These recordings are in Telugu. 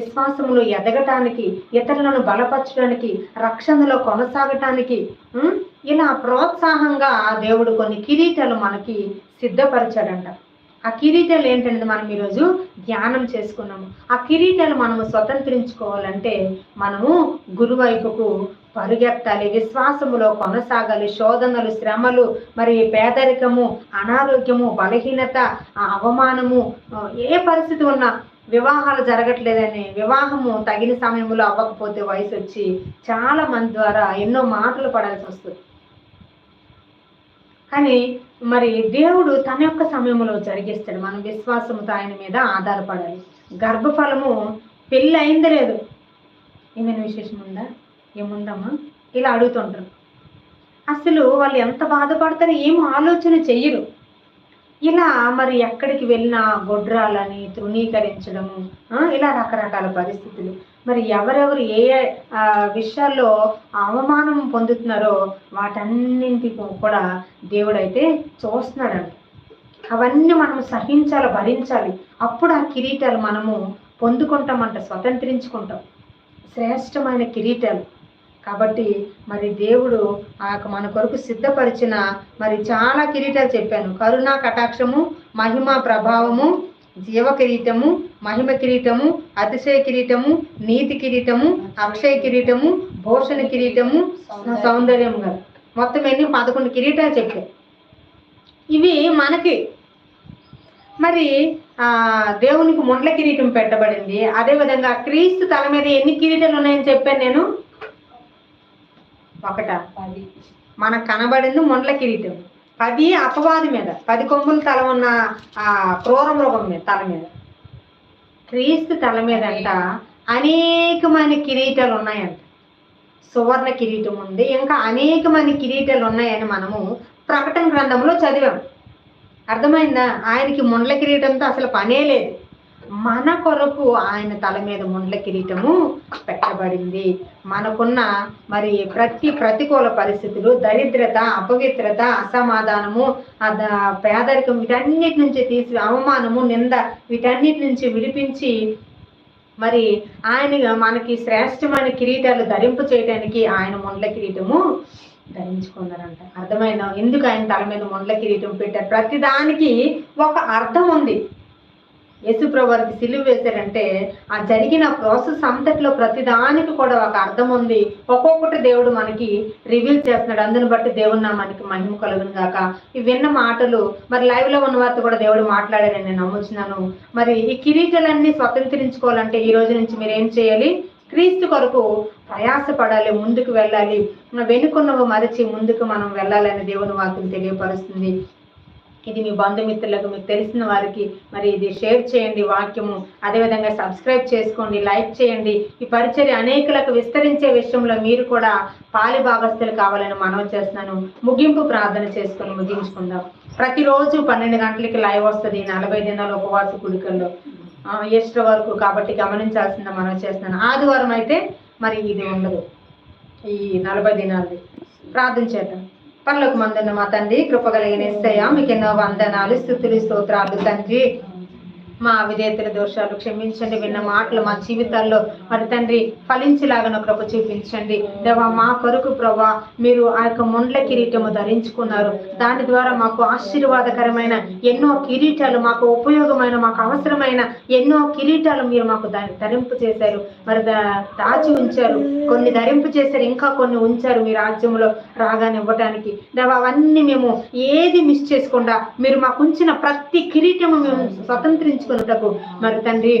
విశ్వాసములు ఎదగటానికి ఇతరులను బలపరచడానికి రక్షణలో కొనసాగటానికి ఇలా ప్రోత్సాహంగా దేవుడు కొన్ని కిరీటాలు మనకి సిద్ధపరిచాడంట. ఆ కిరీటాలు ఏంటనేది మనం ఈరోజు ధ్యానం చేసుకున్నాము. ఆ కిరీటాలు మనము స్వతంత్రించుకోవాలంటే మనము గురువైపుకు పరుగెత్తాలి విశ్వాసములో కొనసాగాలి శోధనలు శ్రమలు మరి పేదరికము అనారోగ్యము బలహీనత అవమానము ఏ పరిస్థితి ఉన్నా వివాహాలు జరగట్లేదని వివాహము తగిన సమయంలో అవ్వకపోతే వయసు వచ్చి చాలా మంది ద్వారా ఎన్నో మాటలు పడాల్సి వస్తుంది. కానీ మరి దేవుడు తన యొక్క సమయంలో జరిగిస్తాడు. మనం విశ్వాసముతో ఆయన మీద ఆధారపడాలి. గర్భఫలము పెళ్ళి అయింది లేదు. ఏమైనా విశేషం ఉందా? ఏముందమ్మా? ఇలా అడుగుతుంటారు. అసలు వాళ్ళు ఎంత బాధపడతారో ఏం ఆలోచన చెయ్యరు. ఇలా మరి ఎక్కడికి వెళ్ళినా గొడ్రాలని తృణీకరించడము ఇలా రకరకాల పరిస్థితులు. మరి ఎవరెవరు ఏ విషయాల్లో అవమానం పొందుతున్నారో వాటన్నింటికి కూడా దేవుడైతే చూస్తున్నాడంట అవన్నీ మనం సహించాలి భరించాలి. అప్పుడు ఆ కిరీటాలు మనము పొందుకుంటామంట స్వతంత్రించుకుంటాం. శ్రేష్టమైన కిరీటాలు. కాబట్టి మరి దేవుడు ఆ యొక్క మన కొరకు సిద్ధపరిచిన మరి చాలా కిరీటాలు చెప్పాను. కరుణ కటాక్షము మహిమ ప్రభావము జీవ కిరీటము మహిమ కిరీటము అతిశయ కిరీటము నీతి కిరీటము అక్షయ కిరీటము భూషణ కిరీటము సౌందర్యం గారు. మొత్తం ఎన్ని? పదకొండు కిరీటాలు చెప్పాయి ఇవి మనకి మరి దేవునికి ముండ్ల కిరీటం పెట్టబడింది. అదేవిధంగా క్రీస్తు తల మీద ఎన్ని కిరీటాలు ఉన్నాయని చెప్పాను నేను? ఒకట పది. మనకు కనబడింది ముండ్ల కిరీటం. పది అపవాది మీద పది కొమ్ముల తల ఉన్న ఆ క్రూర మృగం మీద తల మీద. క్రీస్తు తల మీద అంట అనేకమైన కిరీటాలు ఉన్నాయంట. సువర్ణ కిరీటం ఉంది ఇంకా అనేకమైన కిరీటాలు ఉన్నాయని మనము ప్రకటన గ్రంథంలో చదివాం. అర్థమైందా? ఆయనకి ముండ్ల కిరీటంతో అసలు పనే లేదు. మన కొరకు ఆయన తల మీద ముండ్ల కిరీటము పెట్టబడింది. మనకున్న మరి ప్రతి ప్రతికూల పరిస్థితులు దరిద్రత అపవిత్రత అసమాధానము అద పేదరికం వీటన్నిటి నుంచి తీసి అవమానము నింద వీటన్నిటి నుంచి విడిపించి మరి ఆయన మనకి శ్రేష్టమైన కిరీటాలు ధరింపు చేయడానికి ఆయన ముండ్ల కిరీటము ధరించుకున్నారంట. అర్థమైన ఎందుకు ఆయన తల మీద ముండ్ల కిరీటం పెట్టారు? ప్రతిదానికి ఒక అర్థం ఉంది. యేసుప్రభు వారికి సిలువ వేశారంటే ఆ జరిగిన ప్రాసెస్ అంతట్లో ప్రతిదానికి కూడా ఒక అర్థం ఉంది. ఒక్కొక్కటి దేవుడు మనకి రివీల్ చేస్తున్నాడు. అందుని బట్టి దేవుడు నా మనకి మహిమ కలుగును గాక. ఈ విన్న మాటలు మరి లైవ్లో ఉన్న వారితో కూడా దేవుడు మాట్లాడారని నేను నమ్ముచున్నాను. మరి ఈ కిరీటాలన్నీ స్వతంత్రించుకోవాలంటే ఈ రోజు నుంచి మీరు ఏం చేయాలి? క్రీస్తు కొరకు ప్రయాసపడాలి ముందుకు వెళ్ళాలి. వెనుకున్నవి మరచి ముందుకు మనం వెళ్ళాలని దేవుని వాక్యం తెలియపరుస్తుంది. ఇది మీ బంధుమిత్రులకు మీకు తెలిసిన వారికి మరి ఇది షేర్ చేయండి వాక్యము. అదేవిధంగా సబ్స్క్రైబ్ చేసుకోండి లైక్ చేయండి. ఈ పరిచర్య అనేకులకు విస్తరించే విషయంలో మీరు కూడా పాలి భాగస్థులు కావాలని మనవి చేస్తున్నాను. ముగింపు ప్రార్థన చేసుకొని ముగించుకుందాం. ప్రతిరోజు పన్నెండు గంటలకి లైవ్ వస్తుంది నలభై దినాల ఉపవాస కుడికల్లో ఎస్ట్ వరకు కాబట్టి గమనించాల్సిందే మనం చేస్తున్నాను. ఆదివారం అయితే మరి ఇది ఉండదు. ఈ నలభై దినాలది. ప్రార్థన చేద్దాం. పనులకు మందున్న మా తండ్రి కృపగలిగిన ఇస్తయ్యా మీకు ఎన్నో వందనాలు స్థుతులు స్తోత్రాలు తండ్రి. మా విధేతల దోషాలు క్షమించండి విన్న మాటలు మా జీవితాల్లో మరి తండ్రి ఫలించేలాగా కృప చూపించండి. దేవా మా కొరకు ప్రభా మీరు ఆ యొక్క ముండ్ల కిరీటము ధరించుకున్నారు. దాని ద్వారా మాకు ఆశీర్వాదకరమైన ఎన్నో కిరీటాలు మాకు ఉపయోగమైన మాకు అవసరమైన ఎన్నో కిరీటాలు మీరు మాకు దాన్ని ధరింపు చేశారు. మరి దా- దాచి ఉంచారు. కొన్ని ధరింపు చేశారు ఇంకా కొన్ని ఉంచారు మీ రాజ్యంలో రాగానే ఇవ్వటానికి దేవా అవన్నీ మేము ఏది మిస్ చేసుకుండా మీరు మాకు ఉంచిన ప్రతి కిరీటము మేము స్వతంత్రించుకున్నటకు మరి తండ్రి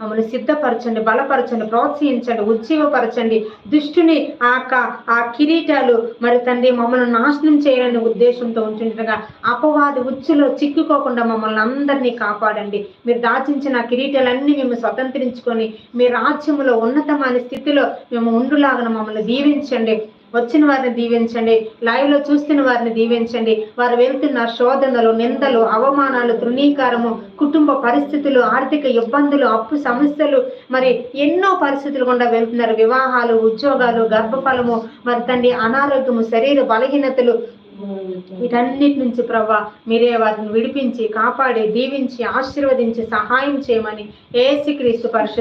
మమ్మల్ని సిద్ధపరచండి బలపరచండి ప్రోత్సహించండి ఉజ్జీవపరచండి. దుష్టుని ఆ యొక్క ఆ కిరీటాలు మరి తండ్రి మమ్మల్ని నాశనం చేయాలనే ఉద్దేశంతో ఉంటుండగా అపవాది ఉచ్చులో చిక్కుకోకుండా మమ్మల్ని అందరినీ కాపాడండి. మీరు దాచించిన కిరీటాలన్నీ మేము స్వతంత్రించుకొని మీ రాజ్యంలో ఉన్నతమైన స్థితిలో మేము ఉండులాగా మమ్మల్ని దీవించండి. వచ్చిన వారిని దీవించండి. లైవ్లో చూస్తున్న వారిని దీవించండి. వారు వెళ్తున్న శోధనలు నిందలు అవమానాలు తృణీకారము కుటుంబ పరిస్థితులు ఆర్థిక ఇబ్బందులు అప్పు సమస్యలు మరి ఎన్నో పరిస్థితులు గుండా వెళ్తున్నారు. వివాహాలు ఉద్యోగాలు గర్భఫలము మరి తండ్రి అనారోగ్యము శరీర బలహీనతలు వీటన్నిటి నుంచి ప్రభా మీరే వారిని విడిపించి కాపాడి దీవించి ఆశీర్వదించి సహాయం చేయమని ఏసుక్రీస్తు పరిశుద్ధ